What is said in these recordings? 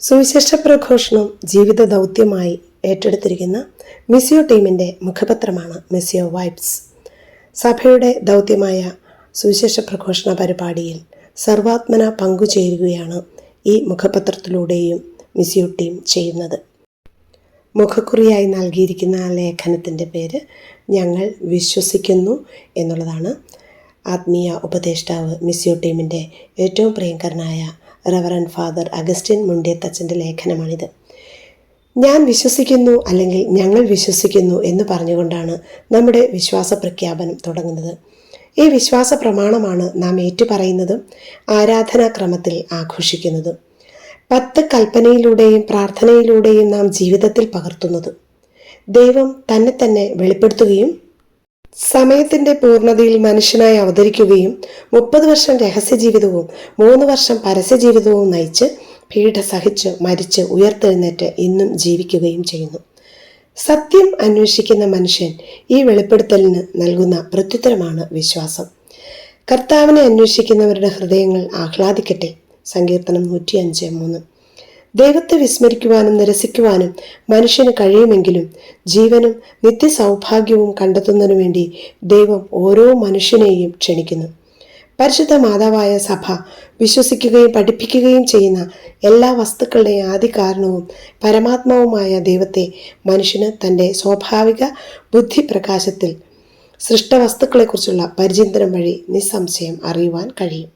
സുവിശേഷ പ്രഘോഷണം ജീവിത ദൗത്യമായി ഏറ്റെടുത്തിരിക്കുന്ന മിസിയോ ടീമിന്റെ മുഖപത്രമാണ് മിസിയോ വൈബ്സ്. സഭയുടെ ദൗത്യമായ സുവിശേഷ പ്രഘോഷണ പരിപാടിയിൽ സർവാത്മന പങ്കുചേരുകയാണ് ഈ മുഖപത്രത്തിലൂടെയും മിസിയോ ടീം ചെയ്യുന്നത്. മുഖക്കുറിയായി നൽകിയിരിക്കുന്ന ലേഖനത്തിന്റെ പേര് ഞങ്ങൾ വിശ്വസിക്കുന്നു എന്നുള്ളതാണ്. ആത്മീയ ഉപദേഷ്ടാവ് മിസിയോ ടീമിന്റെ ഏറ്റവും പ്രിയങ്കരനായ റവറൻ ഫാദർ അഗസ്റ്റിൻ മുണ്ടിയത്തച്ഛന്റെ ലേഖനമാണിത്. ഞാൻ വിശ്വസിക്കുന്നു അല്ലെങ്കിൽ ഞങ്ങൾ വിശ്വസിക്കുന്നു എന്ന് പറഞ്ഞുകൊണ്ടാണ് നമ്മുടെ വിശ്വാസ പ്രഖ്യാപനം തുടങ്ങുന്നത്. ഈ വിശ്വാസ പ്രമാണമാണ് നാം ഏറ്റുപറയുന്നതും ആരാധനാക്രമത്തിൽ ആഘോഷിക്കുന്നതും. പത്ത് കൽപ്പനയിലൂടെയും പ്രാർത്ഥനയിലൂടെയും നാം ജീവിതത്തിൽ പകർത്തുന്നത്. ദൈവം തന്നെ തന്നെ വെളിപ്പെടുത്തുകയും സമയത്തിന്റെ പൂർണതയിൽ മനുഷ്യനായി അവതരിക്കുകയും മുപ്പത് വർഷം രഹസ്യ ജീവിതവും മൂന്ന് വർഷം പരസ്യ ജീവിതവും നയിച്ച് പീഡ സഹിച്ച് മരിച്ച് ഉയർത്തെഴുന്നേറ്റ് ഇന്നും ജീവിക്കുകയും ചെയ്യുന്നു. സത്യം അന്വേഷിക്കുന്ന മനുഷ്യൻ ഈ വെളിപ്പെടുത്തലിന് നൽകുന്ന പ്രത്യുത്തരമാണ് വിശ്വാസം. കർത്താവിനെ അന്വേഷിക്കുന്നവരുടെ ഹൃദയങ്ങൾ ആഹ്ലാദിക്കട്ടെ. സങ്കീർത്തനം നൂറ്റി അഞ്ച് മൂന്ന്. ദൈവത്തെ വിസ്മരിക്കുവാനും നിരസിക്കുവാനും മനുഷ്യന് കഴിയുമെങ്കിലും ജീവനും നിത്യസൗഭാഗ്യവും കണ്ടെത്തുന്നതിനു വേണ്ടി ദൈവം ഓരോ മനുഷ്യനെയും ക്ഷണിക്കുന്നു. പരിശുദ്ധ മാതാവായ സഭ വിശ്വസിക്കുകയും പഠിപ്പിക്കുകയും ചെയ്യുന്ന എല്ലാ വസ്തുക്കളുടെയും ആദ്യ കാരണവും പരമാത്മാവുമായ ദൈവത്തെ മനുഷ്യന് തന്റെ സ്വാഭാവിക ബുദ്ധിപ്രകാശത്തിൽ സൃഷ്ടവസ്തുക്കളെക്കുറിച്ചുള്ള പരിചിന്തനം വഴി നിസ്സംശയം അറിയുവാൻ കഴിയും.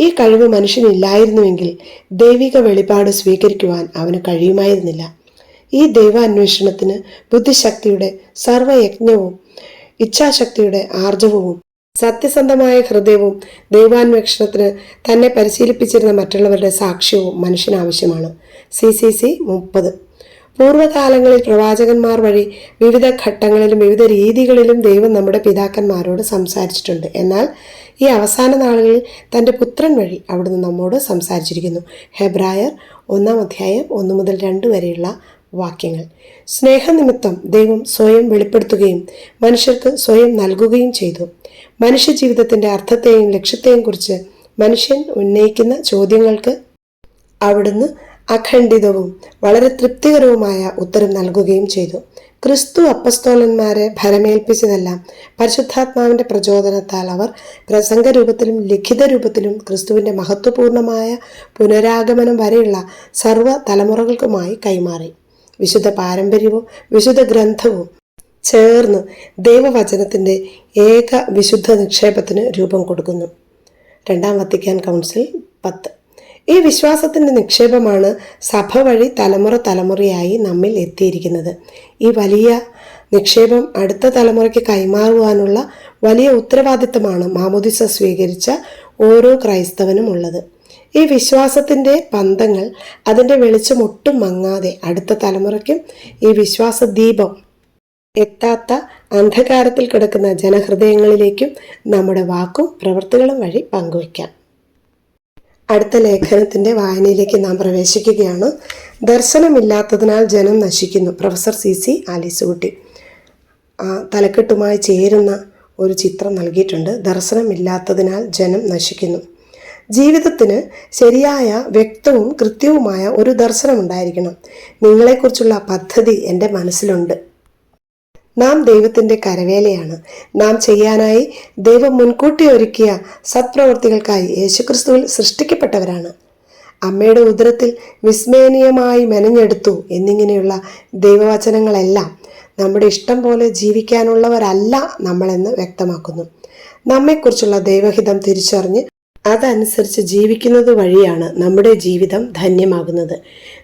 ഈ കഴിവ് മനുഷ്യനില്ലായിരുന്നുവെങ്കിൽ ദൈവിക വെളിപാട് സ്വീകരിക്കുവാൻ അവന് കഴിയുമായിരുന്നില്ല. ഈ ദൈവാന്വേഷണത്തിന് ബുദ്ധിശക്തിയുടെ സർവയജ്ഞവും ഇച്ഛാശക്തിയുടെ ആർജവവും സത്യസന്ധമായ ഹൃദയവും ദൈവാന്വേഷണത്തിന് തന്നെ പരിശീലിപ്പിച്ചിരുന്ന മറ്റുള്ളവരുടെ സാക്ഷ്യവും മനുഷ്യനാവശ്യമാണ്. സി സി സി മുപ്പത്. പൂർവകാലങ്ങളിൽ പ്രവാചകന്മാർ വഴി വിവിധ ഘട്ടങ്ങളിലും വിവിധ രീതികളിലും ദൈവം നമ്മുടെ പിതാക്കന്മാരോട് സംസാരിച്ചിട്ടുണ്ട്. എന്നാൽ ഈ അവസാന നാളുകളിൽ തന്റെ പുത്രൻ വഴി അവിടുന്ന് നമ്മോട് സംസാരിച്ചിരിക്കുന്നു. ഹെബ്രായർ ഒന്നാം അധ്യായം ഒന്ന് മുതൽ രണ്ട് വരെയുള്ള വാക്യങ്ങൾ. സ്നേഹനിമിത്തം ദൈവം സ്വയം വെളിപ്പെടുത്തുകയും മനുഷ്യർക്ക് സ്വയം നൽകുകയും ചെയ്തു. മനുഷ്യജീവിതത്തിന്റെ അർത്ഥത്തെയും ലക്ഷ്യത്തെയും കുറിച്ച് മനുഷ്യൻ ഉന്നയിക്കുന്ന ചോദ്യങ്ങൾക്ക് അവിടുന്ന് അഖണ്ഡിതവും വളരെ തൃപ്തികരവുമായ ഉത്തരം നൽകുകയും ചെയ്തു. ക്രിസ്തു അപ്പസ്തോലന്മാരെ ഭരമേൽപ്പിച്ചതെല്ലാം പരിശുദ്ധാത്മാവിന്റെ പ്രചോദനത്താൽ അവർ പ്രസംഗരൂപത്തിലും ലിഖിത രൂപത്തിലും ക്രിസ്തുവിന്റെ മഹത്വപൂർണമായ പുനരാഗമനം വരെയുള്ള സർവ തലമുറകൾക്കുമായി കൈമാറി. വിശുദ്ധ പാരമ്പര്യവും വിശുദ്ധ ഗ്രന്ഥവും ചേർന്ന് ദൈവവചനത്തിന്റെ ഏക വിശുദ്ധ നിക്ഷേപത്തിന് രൂപം കൊടുക്കുന്നു. രണ്ടാം വത്തിക്കാൻ കൗൺസിൽ പത്ത്. ഈ വിശ്വാസത്തിന്റെ നിക്ഷേപമാണ് സഭ വഴി തലമുറ തലമുറയായി നമ്മിൽ എത്തിയിരിക്കുന്നത്. ഈ വലിയ നിക്ഷേപം അടുത്ത തലമുറയ്ക്ക് കൈമാറുവാനുള്ള വലിയ ഉത്തരവാദിത്തമാണ് മാമോദിസ സ്വീകരിച്ച ഓരോ ക്രൈസ്തവനും ഉള്ളത്. ഈ വിശ്വാസത്തിന്റെ പന്തങ്ങൾ അതിന്റെ വെളിച്ചം ഒട്ടും മങ്ങാതെ അടുത്ത തലമുറയ്ക്കും ഈ വിശ്വാസ ദീപം എത്താത്ത അന്ധകാരത്തിൽ കിടക്കുന്ന ജനഹൃദയങ്ങളിലേക്കും നമ്മുടെ വാക്കും പ്രവൃത്തികളും വഴി പങ്കുവയ്ക്കാം. അടുത്ത ലേഖനത്തിന്റെ വായനയിലേക്ക് നാം പ്രവേശിക്കുകയാണ്. ദർശനമില്ലാത്തതിനാൽ ജനം നശിക്കുന്നു. Professor C C Alicekutty. തലക്കെട്ടുമായി ചേരുന്ന ഒരു ചിത്രം നൽകിയിട്ടുണ്ട്. ദർശനമില്ലാത്തതിനാൽ ജനം നശിക്കുന്നു. ജീവിതത്തിന് ശരിയായ വ്യക്തവും കൃത്യവുമായ ഒരു ദർശനമുണ്ടായിരിക്കണം. നിങ്ങളെക്കുറിച്ചുള്ള പദ്ധതി എന്റെ മനസ്സിലുണ്ട്. നാം ദൈവത്തിന്റെ കരവേലയാണ്. നാം ചെയ്യാനായി ദൈവം മുൻകൂട്ടി ഒരുക്കിയ സത്പ്രവർത്തികൾക്കായി യേശുക്രിസ്തുവിൽ സൃഷ്ടിക്കപ്പെട്ടവരാണ്. അമ്മയുടെ ഉദരത്തിൽ വിസ്മയനീയമായി മെനഞ്ഞെടുത്തു എന്നിങ്ങനെയുള്ള ദൈവവചനങ്ങളെല്ലാം നമ്മുടെ ഇഷ്ടം പോലെ ജീവിക്കാനുള്ളവരല്ല നമ്മളെന്ന് വ്യക്തമാക്കുന്നു. നമ്മെക്കുറിച്ചുള്ള ദൈവഹിതം തിരിച്ചറിഞ്ഞ് അതനുസരിച്ച് ജീവിക്കുന്നത് വഴിയാണ് നമ്മുടെ ജീവിതം ധന്യമാകുന്നത്.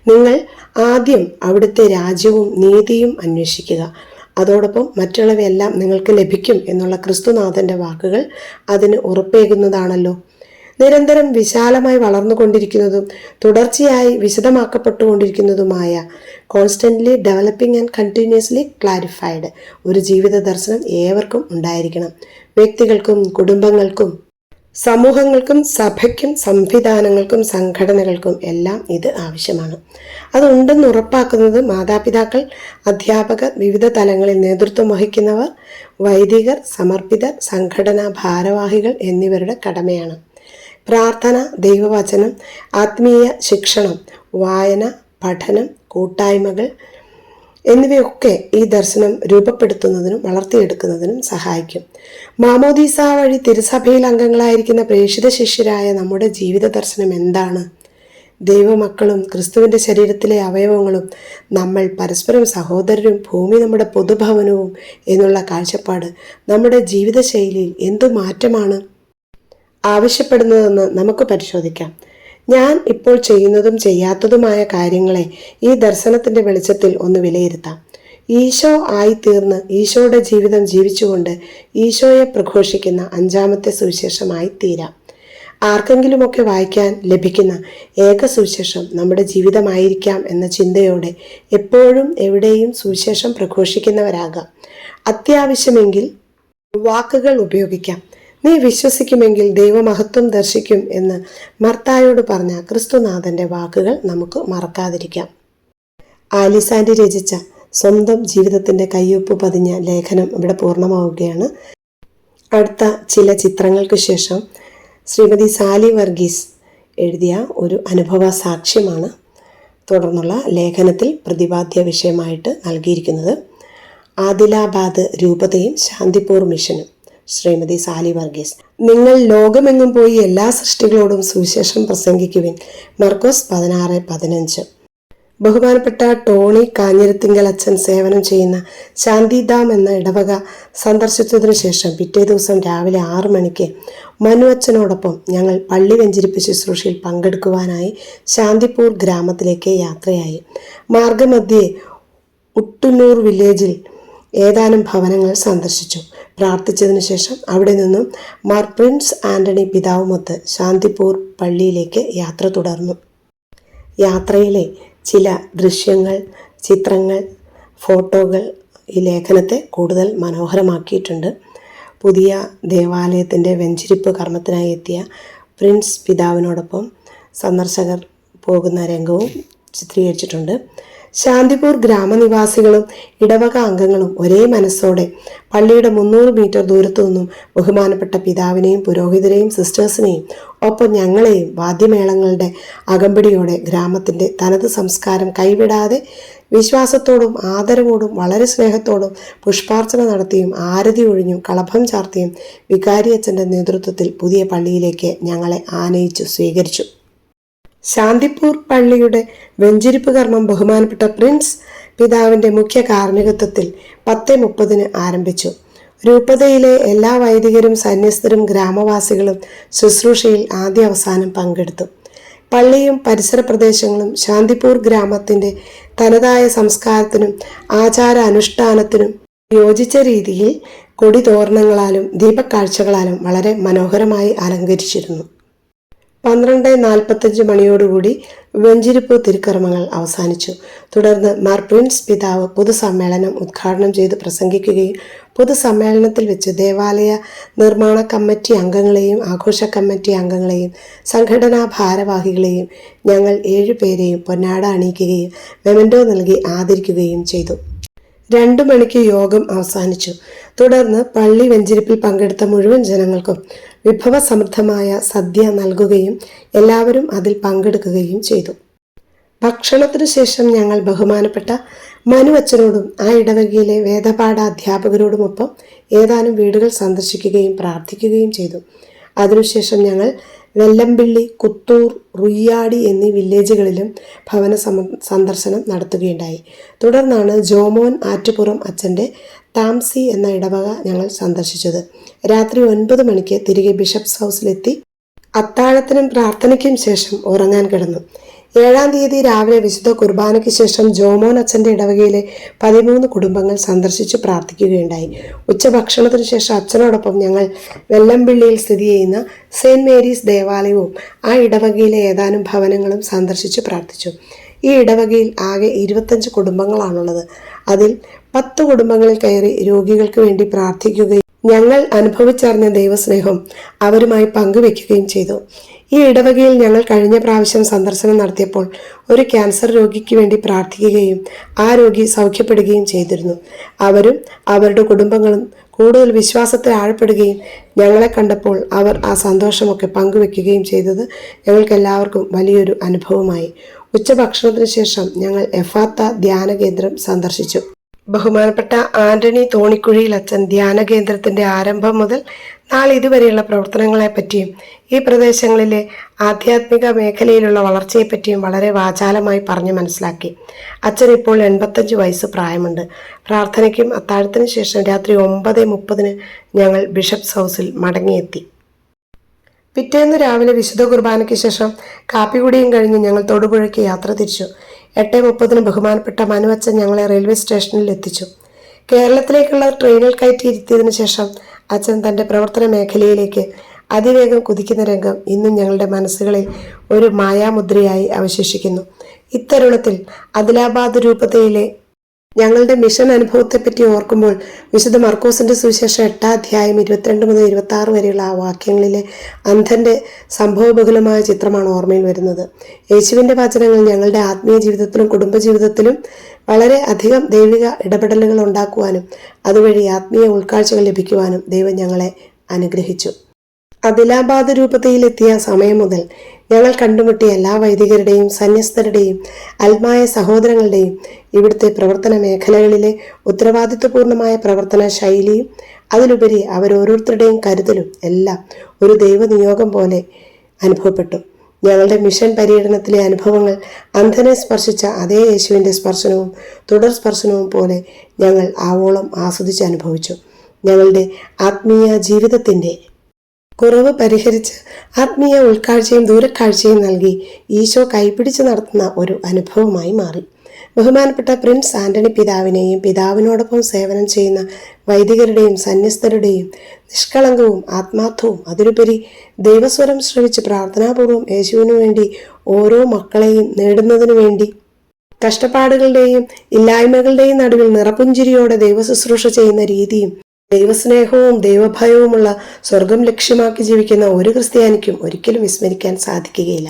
നിങ്ങൾ ആദ്യം അവിടുത്തെ രാജ്യവും നീതിയും അന്വേഷിക്കുക. അതോടൊപ്പം മറ്റുള്ളവയെല്ലാം നിങ്ങൾക്ക് ലഭിക്കും എന്നുള്ള ക്രിസ്തുനാഥന്റെ വാക്കുകൾ അതിന് ഉറപ്പേകുന്നതാണല്ലോ. നിരന്തരം വിശാലമായി വളർന്നുകൊണ്ടിരിക്കുന്നതും തുടർച്ചയായി വിശദമാക്കപ്പെട്ടുകൊണ്ടിരിക്കുന്നതുമായ constantly developing and continuously clarified ഒരു ജീവിത ദർശനം ഏവർക്കും ഉണ്ടായിരിക്കണം. വ്യക്തികൾക്കും കുടുംബങ്ങൾക്കും സമൂഹങ്ങൾക്കും സഭയ്ക്കും സംവിധാനങ്ങൾക്കും സംഘടനകൾക്കും എല്ലാം ഇത് ആവശ്യമാണ്. അതുണ്ടെന്ന് ഉറപ്പാക്കുന്നത് മാതാപിതാക്കൾ അധ്യാപകർ വിവിധ തലങ്ങളിൽ നേതൃത്വം വഹിക്കുന്നവർ വൈദികർ സമർപ്പിതർ സംഘടനാ ഭാരവാഹികൾ എന്നിവരുടെ കടമയാണ്. പ്രാർത്ഥന ദൈവവചനം ആത്മീയ ശിക്ഷണം വായന പഠനം കൂട്ടായ്മകൾ എന്നിവയൊക്കെ ഈ ദർശനം രൂപപ്പെടുത്തുന്നതിനും വളർത്തിയെടുക്കുന്നതിനും സഹായിക്കും. മാമോദീസ വഴി തിരുസഭയിൽ അംഗങ്ങളായിരിക്കുന്ന പ്രേക്ഷിത ശിഷ്യരായ നമ്മുടെ ജീവിത ദർശനം എന്താണ്? ദൈവമക്കളും ക്രിസ്തുവിന്റെ ശരീരത്തിലെ അവയവങ്ങളും നമ്മൾ പരസ്പരം സഹോദരരും ഭൂമി നമ്മുടെ പൊതുഭവനവും എന്നുള്ള കാഴ്ചപ്പാട് നമ്മുടെ ജീവിതശൈലിയിൽ എന്തു മാറ്റമാണ്? ആവശ്യപ്പെടുന്നതെന്ന് നമുക്ക് പരിശോധിക്കാം. ഞാൻ ഇപ്പോൾ ചെയ്യുന്നതും ചെയ്യാത്തതുമായ കാര്യങ്ങളെ ഈ ദർശനത്തിന്റെ വെളിച്ചത്തിൽ ഒന്ന് വിലയിരുത്താം. ഈശോ ആയിത്തീർന്ന് ഈശോയുടെ ജീവിതം ജീവിച്ചുകൊണ്ട് ഈശോയെ പ്രഘോഷിക്കുന്ന അഞ്ചാമത്തെ സുവിശേഷമായി തീരാം. ആർക്കെങ്കിലുമൊക്കെ വായിക്കാൻ ലഭിക്കുന്ന ഏക സുവിശേഷം നമ്മുടെ ജീവിതമായിരിക്കാം എന്ന ചിന്തയോടെ എപ്പോഴും എവിടെയും സുവിശേഷം പ്രഘോഷിക്കുന്നവരാകാം. അത്യാവശ്യമെങ്കിൽ വാക്കുകൾ ഉപയോഗിക്കാം. നീ വിശ്വസിക്കുമെങ്കിൽ ദൈവമഹത്വം ദർശിക്കും എന്ന് മർത്തായോട് പറഞ്ഞ ക്രിസ്തുനാഥന്റെ വാക്കുകൾ നമുക്ക് മറക്കാതിരിക്കാം. ആലിസാൻഡി രചിച്ച സ്വന്തം ജീവിതത്തിന്റെ കയ്യൊപ്പ് പതിഞ്ഞ ലേഖനം ഇവിടെ പൂർണമാവുകയാണ്. അടുത്ത ചില ചിത്രങ്ങൾക്ക് ശേഷം ശ്രീമതി സാലി വർഗീസ് എഴുതിയ ഒരു അനുഭവ സാക്ഷ്യമാണ് തുടർന്നുള്ള ലേഖനത്തിൽ പ്രതിപാദ്യ വിഷയമായിട്ട് നൽകിയിരിക്കുന്നത്. ആദിലാബാദ് രൂപതയും ശാന്തിപൂർ മിഷനും. ശ്രീമതി സാലി വർഗീസ്. നിങ്ങൾ ലോകമെങ്ങും പോയി എല്ലാ സൃഷ്ടികളോടും സുവിശേഷം പ്രസംഗിക്കുവിൻ. മർക്കോസ് പതിനാറ് പതിനഞ്ച്. ബഹുമാനപ്പെട്ട ടോണി കാഞ്ഞിരത്തിങ്കൽ അച്ഛൻ സേവനം ചെയ്യുന്ന ശാന്തിധാം എന്ന ഇടവക സന്ദർശിച്ചതിനു ശേഷം പിറ്റേ ദിവസം രാവിലെ ആറു മണിക്ക് മനു അച്ഛനോടൊപ്പം ഞങ്ങൾ പള്ളി വെഞ്ചിരിപ്പ് ശുശ്രൂഷയിൽ പങ്കെടുക്കുവാനായി ശാന്തിപൂർ ഗ്രാമത്തിലേക്ക് യാത്രയായി. മാർഗമധ്യേ ഉട്ടുന്നൂർ വില്ലേജിൽ ഏതാനും ഭവനങ്ങൾ സന്ദർശിച്ചു. പ്രാർത്ഥിച്ചതിനു ശേഷം അവിടെ നിന്നും മാർ പ്രിൻസ് ആന്റണി പിതാവുമൊത്ത് ശാന്തിപൂർ പള്ളിയിലേക്ക് യാത്ര തുടർന്നു. യാത്രയിലെ ചില ദൃശ്യങ്ങൾ ചിത്രങ്ങൾ ഫോട്ടോകൾ ഈ ലേഖനത്തെ കൂടുതൽ മനോഹരമാക്കിയിട്ടുണ്ട്. പുതിയ ദേവാലയത്തിന്റെ വെഞ്ചിരിപ്പ് കർമ്മത്തിനായി എത്തിയ പ്രിൻസ് പിതാവിനോടൊപ്പം സന്ദർശകർ പോകുന്ന രംഗവും ചിത്രീകരിച്ചിട്ടുണ്ട്. ശാന്തിപൂർ ഗ്രാമനിവാസികളും ഇടവക അംഗങ്ങളും ഒരേ മനസ്സോടെ പള്ളിയുടെ മുന്നൂറ് മീറ്റർ ദൂരത്തു നിന്നും ബഹുമാനപ്പെട്ട പിതാവിനെയും പുരോഹിതരെയും സിസ്റ്റേഴ്സിനെയും ഒപ്പം ഞങ്ങളെയും വാദ്യമേളങ്ങളുടെ അകമ്പടിയോടെ ഗ്രാമത്തിന്റെ തനത് സംസ്കാരം കൈവിടാതെ വിശ്വാസത്തോടും ആദരവോടും വളരെ സ്നേഹത്തോടും പുഷ്പാർച്ചന നടത്തിയും ആരതി ഒഴിഞ്ഞും കളഭം ചാർത്തിയും വികാരി വികാരിയച്ഛന്റെ നേതൃത്വത്തിൽ പുതിയ പള്ളിയിലേക്ക് ഞങ്ങളെ ആനയിച്ചു സ്വീകരിച്ചു. ശാന്തിപൂർ പള്ളിയുടെ വെഞ്ചിരിപ്പ് കർമ്മം ബഹുമാനപ്പെട്ട പ്രിൻസ് പിതാവിന്റെ മുഖ്യ കാർമ്മികത്വത്തിൽ പത്ത് മുപ്പതിന് ആരംഭിച്ചു. രൂപതയിലെ എല്ലാ വൈദികരും സന്യസ്തരും ഗ്രാമവാസികളും ശുശ്രൂഷയിൽ ആദ്യ അവസാനം പങ്കെടുത്തു. പള്ളിയും പരിസര പ്രദേശങ്ങളും ശാന്തിപൂർ ഗ്രാമത്തിന്റെ തനതായ സംസ്കാരത്തിനും ആചാര അനുഷ്ഠാനത്തിനും യോജിച്ച രീതിയിൽ കൊടിതോരണങ്ങളാലും ദീപക്കാഴ്ചകളാലും വളരെ മനോഹരമായി അലങ്കരിച്ചിരുന്നു. പന്ത്രണ്ട് നാൽപ്പത്തഞ്ച് മണിയോടുകൂടി വെഞ്ചിരിപ്പ് തിരുക്കർമ്മങ്ങൾ അവസാനിച്ചു. തുടർന്ന് മാർ പ്രിൻസ് പിതാവ് പൊതുസമ്മേളനം ഉദ്ഘാടനം ചെയ്ത് പ്രസംഗിക്കുകയും പൊതുസമ്മേളനത്തിൽ വെച്ച് ദേവാലയ നിർമ്മാണ കമ്മിറ്റി അംഗങ്ങളെയും ആഘോഷ കമ്മിറ്റി അംഗങ്ങളെയും സംഘടനാ ഭാരവാഹികളെയും ഞങ്ങൾ ഏഴുപേരെയും പൊന്നാട അണിയിക്കുകയും മെമൻഡോ നൽകി ആദരിക്കുകയും ചെയ്തു. രണ്ടു മണിക്ക് യോഗം അവസാനിച്ചു. തുടർന്ന് പള്ളി വെഞ്ചിരിപ്പിൽ പങ്കെടുത്ത മുഴുവൻ ജനങ്ങൾക്കും വിഭവസമൃദ്ധമായ സദ്യ നൽകുകയും എല്ലാവരും അതിൽ പങ്കെടുക്കുകയും ചെയ്തു. ഭക്ഷണത്തിനു ശേഷം ഞങ്ങൾ ബഹുമാനപ്പെട്ട മനു അച്ഛനോടും ആ ഇടവകയിലെ വേദപാഠ അധ്യാപകരോടുമൊപ്പം ഏതാനും വീടുകൾ സന്ദർശിക്കുകയും പ്രാർത്ഥിക്കുകയും ചെയ്തു. അതിനുശേഷം ഞങ്ങൾ വെല്ലമ്പിള്ളി കുത്തൂർ റുയ്യാടി എന്നീ വില്ലേജുകളിലും ഭവന സന്ദർശനം നടത്തുകയുണ്ടായി. തുടർന്നാണ് ജോമോൻ ആറ്റുപുറം അച്ഛന്റെ താംസി എന്ന ഇടവക ഞങ്ങൾ സന്ദർശിച്ചത്. രാത്രി ഒൻപത് മണിക്ക് തിരികെ ബിഷപ്സ് ഹൗസിലെത്തി അത്താഴത്തിനും പ്രാർത്ഥനയ്ക്കും ശേഷം ഉറങ്ങാൻ കിടന്നു. ഏഴാം തീയതി രാവിലെ വിശുദ്ധ കുർബാനയ്ക്ക് ശേഷം ജോമോൻ അച്ഛന്റെ ഇടവകയിലെ പതിമൂന്ന് കുടുംബങ്ങൾ സന്ദർശിച്ച് പ്രാർത്ഥിക്കുകയുണ്ടായി. ഉച്ചഭക്ഷണത്തിന് ശേഷം അച്ഛനോടൊപ്പം ഞങ്ങൾ വെല്ലംപിള്ളിയിൽ സ്ഥിതി ചെയ്യുന്ന സെയിന്റ് മേരീസ് ദേവാലയവും ആ ഇടവകയിലെ ഏതാനും ഭവനങ്ങളും സന്ദർശിച്ച് പ്രാർത്ഥിച്ചു. ഈ ഇടവകയിൽ ആകെ ഇരുപത്തഞ്ച് കുടുംബങ്ങളാണുള്ളത്. അതിൽ പത്ത് കുടുംബങ്ങളിൽ കയറി രോഗികൾക്ക് വേണ്ടി പ്രാർത്ഥിക്കുകയും ഞങ്ങൾ അനുഭവിച്ചറിഞ്ഞ ദൈവസ്നേഹം അവരുമായി പങ്കുവെക്കുകയും ചെയ്തു. ഈ ഇടവകയിൽ ഞങ്ങൾ കഴിഞ്ഞ പ്രാവശ്യം സന്ദർശനം നടത്തിയപ്പോൾ ഒരു ക്യാൻസർ രോഗിക്ക് വേണ്ടി പ്രാർത്ഥിക്കുകയും ആ രോഗി സൗഖ്യപ്പെടുകയും ചെയ്തിരുന്നു. അവരും അവരുടെ കുടുംബങ്ങളും കൂടുതൽ വിശ്വാസത്തെ ആഴപ്പെടുകയും ഞങ്ങളെ കണ്ടപ്പോൾ അവർ ആ സന്തോഷമൊക്കെ പങ്കുവെക്കുകയും ചെയ്തത് ഞങ്ങൾക്ക് എല്ലാവർക്കും വലിയൊരു അനുഭവമായി. ഉച്ചഭക്ഷണത്തിന് ശേഷം ഞങ്ങൾ എഫാത്ത ധ്യാന കേന്ദ്രം സന്ദർശിച്ചു. ബഹുമാനപ്പെട്ട ആന്റണി തോണിക്കുഴിയിൽ അച്ഛൻ ധ്യാന കേന്ദ്രത്തിന്റെ ആരംഭം മുതൽ നാളെ ഇതുവരെയുള്ള പ്രവർത്തനങ്ങളെ പറ്റിയും ഈ പ്രദേശങ്ങളിലെ ആധ്യാത്മിക മേഖലയിലുള്ള വളർച്ചയെപ്പറ്റിയും വളരെ വാചാലമായി പറഞ്ഞു മനസ്സിലാക്കി. അച്ഛൻ ഇപ്പോൾ എൺപത്തഞ്ച് വയസ്സ് പ്രായമുണ്ട്. പ്രാർത്ഥനയ്ക്കും അത്താഴത്തിനു ശേഷം രാത്രി ഒമ്പത് മുപ്പതിന് ഞങ്ങൾ ബിഷപ്സ് ഹൗസിൽ മടങ്ങിയെത്തി. പിറ്റേന്ന് രാവിലെ വിശുദ്ധ കുർബാനയ്ക്ക് ശേഷം കാപ്പികുടിയും കഴിഞ്ഞ് ഞങ്ങൾ തൊടുപുഴയ്ക്ക് യാത്ര തിരിച്ചു. എട്ട് മുപ്പതിന് ബഹുമാനപ്പെട്ട മനുവച്ചൻ ഞങ്ങളെ റെയിൽവേ സ്റ്റേഷനിൽ എത്തിച്ചു. കേരളത്തിലേക്കുള്ള ട്രെയിനിൽ കയറ്റിയിരുത്തിയതിനു ശേഷം അച്ഛൻ തന്റെ പ്രവർത്തന മേഖലയിലേക്ക് അതിവേഗം കുതിക്കുന്ന രംഗം ഇന്നും ഞങ്ങളുടെ മനസ്സുകളിൽ ഒരു മായാമുദ്രയായി അവശേഷിക്കുന്നു. ഇത്തരുണത്തിൽ അദിലാബാദ് രൂപതയിലെ ഞങ്ങളുടെ മിഷൻ അനുഭവത്തെപ്പറ്റി ഓർക്കുമ്പോൾ വിശുദ്ധ മർക്കോസിന്റെ സുവിശേഷം എട്ടാം അധ്യായം ഇരുപത്തിരണ്ട് മുതൽ ഇരുപത്തി ആറ് വരെയുള്ള ആ വാക്യങ്ങളിലെ അന്ധന്റെ സംഭവബഹുലമായ ചിത്രമാണ് ഓർമ്മയിൽ വരുന്നത്. യേശുവിന്റെ വചനങ്ങൾ ഞങ്ങളുടെ ആത്മീയ ജീവിതത്തിലും കുടുംബജീവിതത്തിലും വളരെ അധികം ദൈവിക ഇടപെടലുകൾ ഉണ്ടാക്കുവാനും അതുവഴി ആത്മീയ ഉൾക്കാഴ്ചകൾ ലഭിക്കുവാനും ദൈവം ഞങ്ങളെ അനുഗ്രഹിച്ചു. അദിലാബാദ് രൂപതയിലെത്തിയ സമയം മുതൽ ഞങ്ങൾ കണ്ടുമുട്ടിയ എല്ലാ വൈദികരുടെയും സന്യസ്തരുടെയും അൽമായ സഹോദരങ്ങളുടെയും ഇവിടുത്തെ പ്രവർത്തന മേഖലകളിലെ ഉത്തരവാദിത്വപൂർണമായ പ്രവർത്തന ശൈലിയും അതിലുപരി അവരോരോരുത്തരുടെയും കരുതലും എല്ലാം ഒരു ദൈവനിയോഗം പോലെ അനുഭവപ്പെട്ടു. ഞങ്ങളുടെ മിഷൻ പര്യടനത്തിലെ അനുഭവങ്ങൾ അന്ധനെ സ്പർശിച്ച അതേ യേശുവിന്റെ സ്പർശനവും തുടർ സ്പർശനവും പോലെ ഞങ്ങൾ ആവോളം ആസ്വദിച്ച് അനുഭവിച്ചു. ഞങ്ങളുടെ ആത്മീയ ജീവിതത്തിന്റെ കുറവ് പരിഹരിച്ച് ആത്മീയ ഉൾക്കാഴ്ചയും ദൂരക്കാഴ്ചയും നൽകി ഈശോ കൈപിടിച്ച് നടത്തുന്ന ഒരു അനുഭവമായി മാറി. ബഹുമാനപ്പെട്ട പ്രിൻസ് ആന്റണി പിതാവിനെയും പിതാവിനോടൊപ്പം സേവനം ചെയ്യുന്ന വൈദികരുടെയും സന്യസ്തരുടെയും നിഷ്കളങ്കവും ആത്മാർത്ഥവും അതിലുപരി ദൈവസ്വരം ശ്രവിച്ച് പ്രാർത്ഥനാപൂർവം യേശുവിനു വേണ്ടി ഓരോ മക്കളെയും നേടുന്നതിനു വേണ്ടി കഷ്ടപ്പാടുകളുടെയും ഇല്ലായ്മകളുടെയും നടുവിൽ നിറപുഞ്ചിരിയോടെ ദൈവശുശ്രൂഷ ചെയ്യുന്ന രീതിയും ദൈവസ്നേഹവും ദൈവഭയവുമുള്ള സ്വർഗം ലക്ഷ്യമാക്കി ജീവിക്കുന്ന ഒരു ക്രിസ്ത്യാനിക്കും ഒരിക്കലും വിസ്മരിക്കാൻ സാധിക്കുകയില്ല.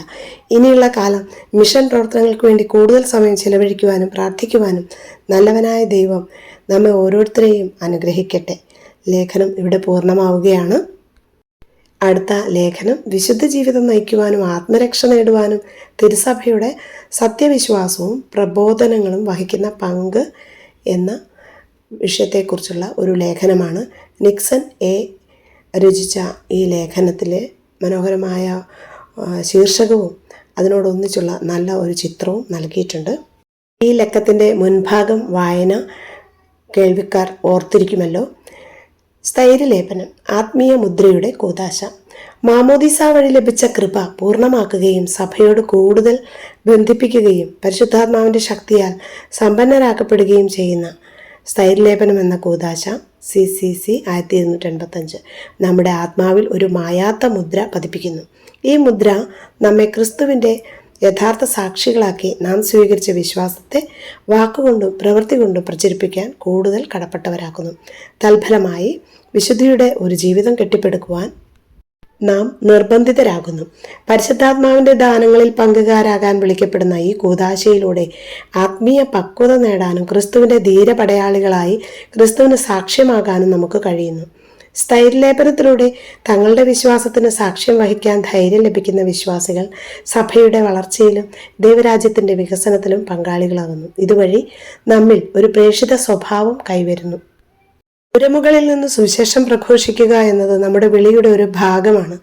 ഇനിയുള്ള കാലം മിഷൻ പ്രവർത്തനങ്ങൾക്ക് വേണ്ടി കൂടുതൽ സമയം ചെലവഴിക്കുവാനും പ്രാർത്ഥിക്കുവാനും നല്ലവനായ ദൈവം നമ്മെ ഓരോരുത്തരെയും അനുഗ്രഹിക്കട്ടെ. ലേഖനം ഇവിടെ പൂർണമാവുകയാണ്. അടുത്ത ലേഖനം വിശുദ്ധ ജീവിതം നയിക്കുവാനും ആത്മരക്ഷ നേടുവാനും തിരുസഭയുടെ സത്യവിശ്വാസവും പ്രബോധനങ്ങളും വഹിക്കുന്ന പങ്ക് എന്ന വിഷയത്തെക്കുറിച്ചുള്ള ഒരു ലേഖനമാണ്. നിക്സൺ എ രചിച്ച ഈ ലേഖനത്തിലെ മനോഹരമായ ശീർഷകവും അതിനോടൊന്നിച്ചുള്ള നല്ല ഒരു ചിത്രവും നൽകിയിട്ടുണ്ട്. ഈ ലക്കത്തിന്റെ മുൻഭാഗം വായന കേൾവിക്കാർ ഓർത്തിരിക്കുമല്ലോ. സ്ഥൈര്യലേപനം ആത്മീയ മുദ്രയുടെ കൂതാശ. മാമോദിസ വഴി ലഭിച്ച കൃപ പൂർണമാക്കുകയും സഭയോട് കൂടുതൽ ബന്ധിപ്പിക്കുകയും പരിശുദ്ധാത്മാവിന്റെ ശക്തിയാൽ സമ്പന്നരാക്കപ്പെടുകയും ചെയ്യുന്ന സ്ഥൈര്യലേപനം എന്ന കൂതാശ സി സി സി ആയിരത്തി ഇരുന്നൂറ്റി എൺപത്തഞ്ച് നമ്മുടെ ആത്മാവിൽ ഒരു മായാത്ത മുദ്ര പതിപ്പിക്കുന്നു. ഈ മുദ്ര നമ്മെ ക്രിസ്തുവിന്റെ യഥാർത്ഥ സാക്ഷികളാക്കി നാം സ്വീകരിച്ച വിശ്വാസത്തെ വാക്കുകൊണ്ടും പ്രവൃത്തി കൊണ്ടും പ്രചരിപ്പിക്കാൻ കൂടുതൽ കടപ്പെട്ടവരാക്കുന്നു. തൽഫലമായി വിശുദ്ധിയുടെ ഒരു ജീവിതം കെട്ടിപ്പടുക്കുവാൻ നാം നിർബന്ധിതരാകുന്നു. പരിശുദ്ധാത്മാവിന്റെ ദാനങ്ങളിൽ പങ്കുകാരാകാൻ വിളിക്കപ്പെടുന്ന ഈ കൂതാശയിലൂടെ ആത്മീയ പക്വത നേടാനും ക്രിസ്തുവിന്റെ ധീരപടയാളികളായി ക്രിസ്തുവിന് സാക്ഷ്യമാകാനും നമുക്ക് കഴിയുന്നു. സ്ഥൈര്യലേപനത്തിലൂടെ തങ്ങളുടെ വിശ്വാസത്തിന് സാക്ഷ്യം വഹിക്കാൻ ധൈര്യം ലഭിക്കുന്ന വിശ്വാസികൾ സഭയുടെ വളർച്ചയിലും ദൈവരാജ്യത്തിന്റെ വികസനത്തിലും പങ്കാളികളാകുന്നു. ഇതുവഴി നമ്മിൽ ഒരു പ്രേക്ഷിത സ്വഭാവം കൈവരുന്നു. പുരമുകളിൽ നിന്ന് സുവിശേഷം പ്രഘോഷിക്കുക എന്നത് നമ്മുടെ വിളിയുടെ ഒരു ഭാഗമാണ്.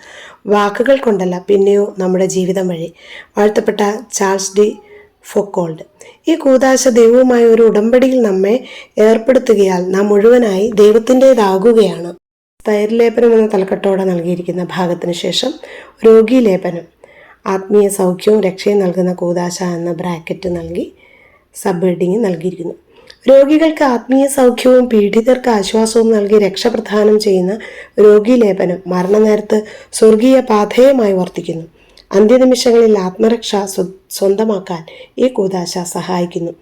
വാക്കുകൾ കൊണ്ടല്ല പിന്നെയോ നമ്മുടെ ജീവിതം വഴി. വാഴ്ത്തപ്പെട്ട ചാൾസ് ഡി ഫൊക്കോൾഡ് ഈ കൂതാശ ദൈവവുമായ ഒരു ഉടമ്പടിയിൽ നമ്മെ ഏർപ്പെടുത്തുകയാൽ നാം മുഴുവനായി ദൈവത്തിന്റെതാകുകയാണ്. സ്ഥൈര്യലേപനം എന്ന തലക്കെട്ടോടെ നൽകിയിരിക്കുന്ന ഭാഗത്തിന് ശേഷം രോഗീലേപനം ആത്മീയ സൗഖ്യവും രക്ഷയും നൽകുന്ന കൂതാശ എന്ന ബ്രാക്കറ്റ് നൽകി സബ് ഹെഡിങ് നൽകിയിരിക്കുന്നു. രോഗികൾക്ക് ആത്മീയ സൗഖ്യവും പീഡിതർക്ക് ആശ്വാസവും നൽകി രക്ഷപ്രദാനം ചെയ്യുന്ന രോഗീലേപനം മരണനേരത്ത് സ്വർഗീയ പാഥേയമായി വർത്തിക്കുന്നു. അന്ത്യനിമിഷങ്ങളിൽ ആത്മരക്ഷ സ്വന്തമാക്കാൻ ഈ കൂതാശ സഹായിക്കുന്നു.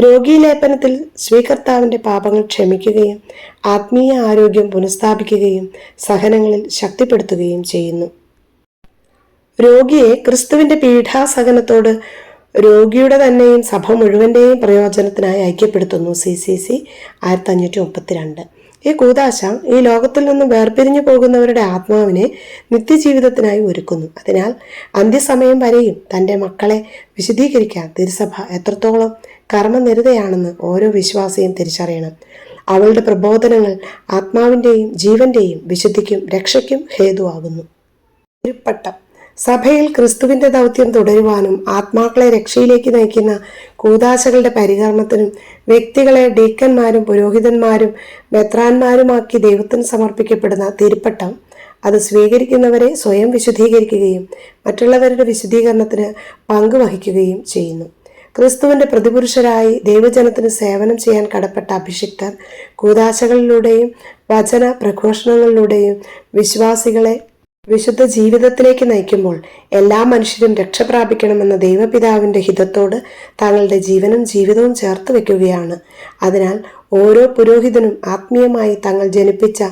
രോഗീലേപനത്തിൽ സ്വീകർത്താവിന്റെ പാപങ്ങൾ ക്ഷമിക്കുകയും ആത്മീയ ആരോഗ്യം പുനഃസ്ഥാപിക്കുകയും സഹനങ്ങളിൽ ശക്തിപ്പെടുത്തുകയും ചെയ്യുന്നു. രോഗിയെ ക്രിസ്തുവിന്റെ പീഠാസഹനത്തോട് രോഗിയുടെ തന്നെയും സഭ മുഴുവന്റെയും പ്രയോജനത്തിനായി ഐക്യപ്പെടുത്തുന്നു സി സി സി ആയിരത്തി അഞ്ഞൂറ്റി മുപ്പത്തിരണ്ട് ഈ കൂതാശ ഈ ലോകത്തിൽ നിന്നും വേർപിരിഞ്ഞു പോകുന്നവരുടെ ആത്മാവിനെ നിത്യജീവിതത്തിനായി ഒരുക്കുന്നു. അതിനാൽ അന്ത്യസമയം വരെയും തന്റെ മക്കളെ വിശദീകരിക്കാൻ തിരുസഭ എത്രത്തോളം കർമ്മനിരതയാണെന്ന് ഓരോ വിശ്വാസിയും തിരിച്ചറിയണം. അവളുടെ പ്രബോധനങ്ങൾ ആത്മാവിന്റെയും ജീവന്റെയും വിശുദ്ധിക്കും രക്ഷയ്ക്കും ഹേതുവാകുന്നു. തിരുപ്പട്ടം സഭയിൽ ക്രിസ്തുവിന്റെ ദൗത്യം തുടരുവാനും ആത്മാക്കളെ രക്ഷയിലേക്ക് നയിക്കുന്ന കൂതാശകളുടെ പരിഹരണത്തിനും വ്യക്തികളെ ഡീക്കന്മാരും പുരോഹിതന്മാരും മെത്രാന്മാരുമാക്കി ദൈവത്തിന് സമർപ്പിക്കപ്പെടുന്ന തിരുപ്പട്ടം അത് സ്വീകരിക്കുന്നവരെ സ്വയം വിശുദ്ധീകരിക്കുകയും മറ്റുള്ളവരുടെ വിശുദ്ധീകരണത്തിന് പങ്കുവഹിക്കുകയും ചെയ്യുന്നു. ക്രിസ്തുവിന്റെ പ്രതിപുരുഷരായി ദൈവജനത്തിന് സേവനം ചെയ്യാൻ കടപ്പെട്ട അഭിഷിക്തർ കൂതാശകളിലൂടെയും വചന പ്രഘോഷണങ്ങളിലൂടെയും വിശ്വാസികളെ വിശുദ്ധ ജീവിതത്തിലേക്ക് നയിക്കുമ്പോൾ എല്ലാ മനുഷ്യരും രക്ഷ പ്രാപിക്കണമെന്ന ദൈവപിതാവിന്റെ ഹിതത്തോട് തങ്ങളുടെ ജീവനും ജീവിതവും ചേർത്ത് വെക്കുകയാണ്. അതിനാൽ ഓരോ പുരോഹിതനും ആത്മീയമായി തങ്ങൾ ജനിപ്പിച്ച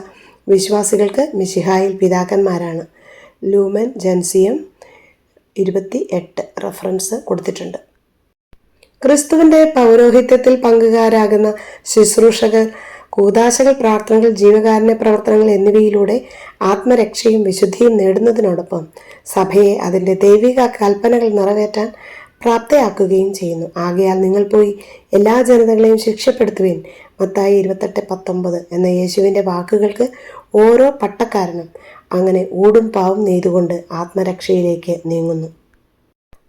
വിശ്വാസികൾക്ക് മിശിഹായിൽ പിതാക്കന്മാരാണ്. ലൂമൻ ജൻസിയം ഇരുപത്തി എട്ട് റഫറൻസ് കൊടുത്തിട്ടുണ്ട്. ക്രിസ്തുവിന്റെ പൗരോഹിത്യത്തിൽ പങ്കുകാരാകുന്ന ശുശ്രൂഷകർ കൂതാശകൾ പ്രാർത്ഥനകൾ ജീവകാരുണ്യ പ്രവർത്തനങ്ങൾ എന്നിവയിലൂടെ ആത്മരക്ഷയും വിശുദ്ധിയും നേടുന്നതിനോടൊപ്പം സഭയെ അതിന്റെ ദൈവിക കൽപ്പനകൾ നിറവേറ്റാൻ പ്രാപ്തയാക്കുകയും ചെയ്യുന്നു. ആകയാൽ നിങ്ങൾ പോയി എല്ലാ ജനതകളെയും ശിക്ഷപ്പെടുത്തുവിൻ. മത്തായി ഇരുപത്തെട്ട് പത്തൊമ്പത് എന്ന യേശുവിന്റെ വാക്കുകൾക്ക് ഓരോ പട്ടക്കാരനും അങ്ങനെ ഊടും പാവും നെയ്തുകൊണ്ട് ആത്മരക്ഷയിലേക്ക് നീങ്ങുന്നു.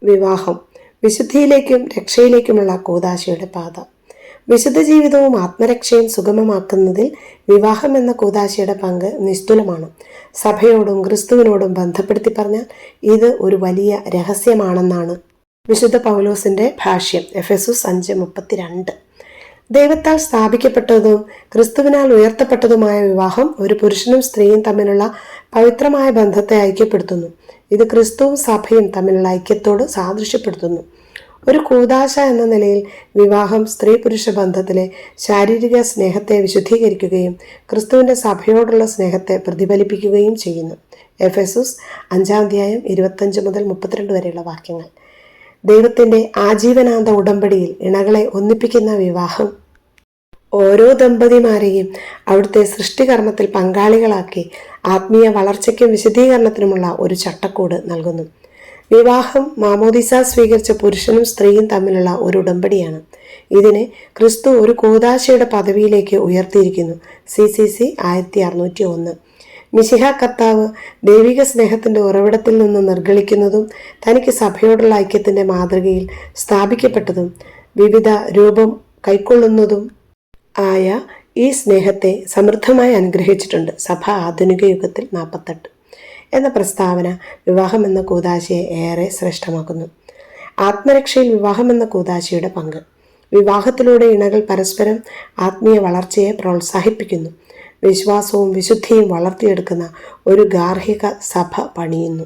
വിവാഹം വിശുദ്ധിയിലേക്കും രക്ഷയിലേക്കുമുള്ള കൂതാശയുടെ പാത. വിശുദ്ധ ജീവിതവും ആത്മരക്ഷയും സുഗമമാക്കുന്നതിൽ വിവാഹം എന്ന കൂതാശയുടെ പങ്ക് നിസ്തുലമാണ്. സഭയോടും ക്രിസ്തുവിനോടും ബന്ധപ്പെടുത്തി പറഞ്ഞാൽ ഇത് ഒരു വലിയ രഹസ്യമാണെന്നാണ് വിശുദ്ധ പൗലോസിന്റെ ഭാഷ്യം എഫ് എസ് അഞ്ച് മുപ്പത്തിരണ്ട്. ദൈവത്താൽ സ്ഥാപിക്കപ്പെട്ടതും ക്രിസ്തുവിനാൽ ഉയർത്തപ്പെട്ടതുമായ വിവാഹം ഒരു പുരുഷനും സ്ത്രീയും തമ്മിലുള്ള പവിത്രമായ ബന്ധത്തെ ഐക്യപ്പെടുത്തുന്നു. ഇത് ക്രിസ്തുവും സഭയും തമ്മിലുള്ള ഐക്യത്തോട് സാദൃശ്യപ്പെടുത്തുന്നു. ഒരു കൂതാശ എന്ന നിലയിൽ വിവാഹം സ്ത്രീ പുരുഷ ബന്ധത്തിലെ ശാരീരിക സ്നേഹത്തെ വിശുദ്ധീകരിക്കുകയും ക്രിസ്തുവിന്റെ സഭയോടുള്ള സ്നേഹത്തെ പ്രതിഫലിപ്പിക്കുകയും ചെയ്യുന്നു. എഫ് എസുസ് അഞ്ചാം അധ്യായം ഇരുപത്തഞ്ച് മുതൽ മുപ്പത്തിരണ്ട് വരെയുള്ള വാക്യങ്ങൾ. ദൈവത്തിന്റെ ആജീവനാന്ത ഉടമ്പടിയിൽ ഇണകളെ ഒന്നിപ്പിക്കുന്ന വിവാഹം ഓരോ ദമ്പതിമാരെയും അവിടുത്തെ സൃഷ്ടികർമ്മത്തിൽ പങ്കാളികളാക്കി ആത്മീയ വളർച്ചയ്ക്കും വിശദീകരണത്തിനുമുള്ള ഒരു ചട്ടക്കൂട് നൽകുന്നു. വിവാഹം മാമോദിസ സ്വീകരിച്ച പുരുഷനും സ്ത്രീയും തമ്മിലുള്ള ഒരു ഉടമ്പടിയാണ്. ഇതിനെ ക്രിസ്തു ഒരു കൂതാശയുടെ പദവിയിലേക്ക് ഉയർത്തിയിരിക്കുന്നു. സി സി സി ആയിരത്തി അറുന്നൂറ്റി ഒന്ന് മിശിഹ കർത്താവ് ദൈവിക സ്നേഹത്തിന്റെ ഉറവിടത്തിൽ നിന്ന് നിർഗളിക്കുന്നതും തനിക്ക് സഭയോടുള്ള ഐക്യത്തിന്റെ മാതൃകയിൽ സ്ഥാപിക്കപ്പെട്ടതും വിവിധ രൂപം കൈക്കൊള്ളുന്നതും ആയ ഈ സ്നേഹത്തെ സമൃദ്ധമായി അനുഗ്രഹിച്ചിട്ടുണ്ട്. സഭ ആധുനിക യുഗത്തിൽ നാൽപ്പത്തെട്ട്. എന്ന പ്രസ്താവന വിവാഹം എന്ന കൂതാശയെ ഏറെ ശ്രേഷ്ഠമാക്കുന്നു. ആത്മരക്ഷയിൽ വിവാഹം എന്ന കൂതാശയുടെ പങ്ക്. വിവാഹത്തിലൂടെ ഇണകൾ പരസ്പരം ആത്മീയ വളർച്ചയെ പ്രോത്സാഹിപ്പിക്കുന്നു. വിശ്വാസവും വിശുദ്ധിയും വളർത്തിയെടുക്കുന്ന ഒരു ഗാർഹിക സഭ പണിയുന്നു.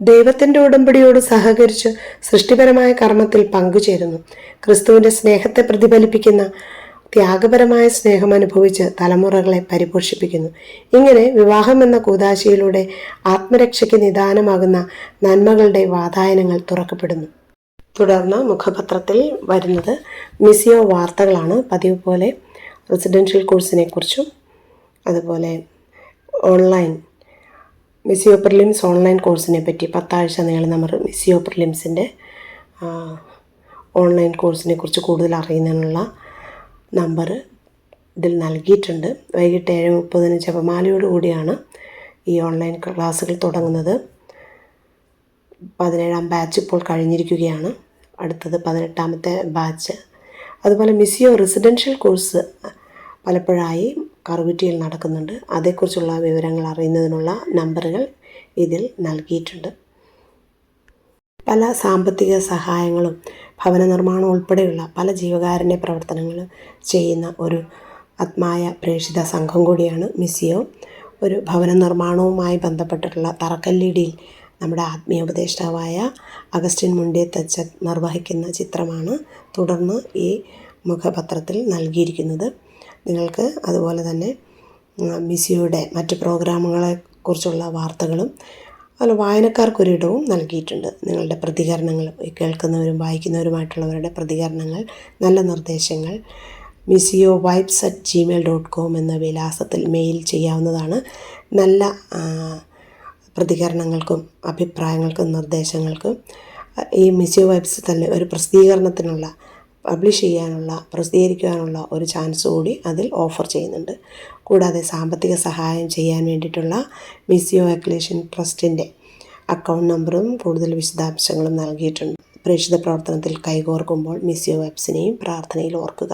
ദൈവത്തിന്റെ ഉടമ്പടിയോട് സഹകരിച്ച് സൃഷ്ടിപരമായ കർമ്മത്തിൽ പങ്കുചേരുന്നു. ക്രിസ്തുവിന്റെ സ്നേഹത്തെ പ്രതിഫലിപ്പിക്കുന്ന ത്യാഗപരമായ സ്നേഹം അനുഭവിച്ച് തലമുറകളെ പരിപോഷിപ്പിക്കുന്നു. ഇങ്ങനെ വിവാഹം എന്ന കൂതാശയിലൂടെ ആത്മരക്ഷയ്ക്ക് നിദാനമാകുന്ന നന്മകളുടെ വാതായനങ്ങൾ തുറക്കപ്പെടുന്നു. തുടർന്ന് മുഖപത്രത്തിൽ വരുന്നത് മിസിയോ വാർത്തകളാണ്. പതിവ് പോലെ റെസിഡൻഷ്യൽ കോഴ്സിനെ കുറിച്ചും അതുപോലെ ഓൺലൈൻ മിസിയോ പ്രിലിംസ് ഓൺലൈൻ കോഴ്സിനെ പറ്റി പത്താഴ്ച നീളുന്ന മിസിയോ പ്രിലിംസിന്റെ ഓൺലൈൻ കോഴ്സിനെ കുറിച്ച് കൂടുതൽ അറിയുന്നതിനുള്ള നമ്പർ ഇതിൽ നൽകിയിട്ടുണ്ട്. വൈകിട്ട് ഏഴ് മുപ്പതിന് ജപമാലയോട് കൂടിയാണ് ഈ ഓൺലൈൻ ക്ലാസ്സുകൾ തുടങ്ങുന്നത്. പതിനേഴാം ബാച്ച് ഇപ്പോൾ കഴിഞ്ഞിരിക്കുകയാണ്. അടുത്തത് പതിനെട്ടാമത്തെ ബാച്ച് അതുപോലെ മിസിയോ റെസിഡൻഷ്യൽ കോഴ്സ് പലപ്പോഴായി കറുകുറ്റിയിൽ നടക്കുന്നുണ്ട്. അതേക്കുറിച്ചുള്ള വിവരങ്ങൾ അറിയുന്നതിനുള്ള നമ്പറുകൾ ഇതിൽ നൽകിയിട്ടുണ്ട്. പല സാമ്പത്തിക സഹായങ്ങളും ഭവന നിർമ്മാണം ഉൾപ്പെടെയുള്ള പല ജീവകാരുണ്യ പ്രവർത്തനങ്ങളും ചെയ്യുന്ന ഒരു ആത്മായ പ്രേക്ഷിത സംഘം കൂടിയാണ് മിസിയോ ഒരു ഭവന നിർമ്മാണവുമായി ബന്ധപ്പെട്ടിട്ടുള്ള തറക്കല്ലിടിയിൽ നമ്മുടെ ആത്മീയ ഉപദേഷ്ടാവായ അഗസ്റ്റിൻ മുണ്ടിയത്തച്ഛൻ നിർവഹിക്കുന്ന ചിത്രമാണ് തുടർന്ന് ഈ മുഖപത്രത്തിൽ നൽകിയിരിക്കുന്നത്. നിങ്ങൾക്ക് അതുപോലെ തന്നെ മിസിയുടെ മറ്റ് പ്രോഗ്രാമുകളെ കുറിച്ചുള്ള വാർത്തകളും അതുപോലെ വായനക്കാർക്കൊരിടവും നൽകിയിട്ടുണ്ട്. നിങ്ങളുടെ പ്രതികരണങ്ങൾ കേൾക്കുന്നവരും വായിക്കുന്നവരുമായിട്ടുള്ളവരുടെ പ്രതികരണങ്ങൾ നല്ല നിർദ്ദേശങ്ങൾ missio vibes at Gmail dot com എന്ന വിലാസത്തിൽ മെയിൽ ചെയ്യാവുന്നതാണ്. നല്ല പ്രതികരണങ്ങൾക്കും അഭിപ്രായങ്ങൾക്കും നിർദ്ദേശങ്ങൾക്കും ഈ മിസിയോ വൈബ്സ് തന്നെ ഒരു പ്രസിദ്ധീകരണത്തിനുള്ള പബ്ലിഷ് ചെയ്യാനുള്ള പ്രസിദ്ധീകരിക്കാനുള്ള ഒരു ചാൻസ് കൂടി അതിൽ ഓഫർ ചെയ്യുന്നുണ്ട്. കൂടാതെ സാമ്പത്തിക സഹായം ചെയ്യാൻ വേണ്ടിയിട്ടുള്ള മിസിയോ അക്ലേഷൻ ട്രസ്റ്റിന്റെ അക്കൗണ്ട് നമ്പറും കൂടുതൽ വിശദാംശങ്ങളും നൽകിയിട്ടുണ്ട്. പ്രേക്ഷിത പ്രവർത്തനത്തിൽ കൈകോർക്കുമ്പോൾ മിസിയോ വെബ്സിനെയും പ്രാർത്ഥനയിൽ ഓർക്കുക.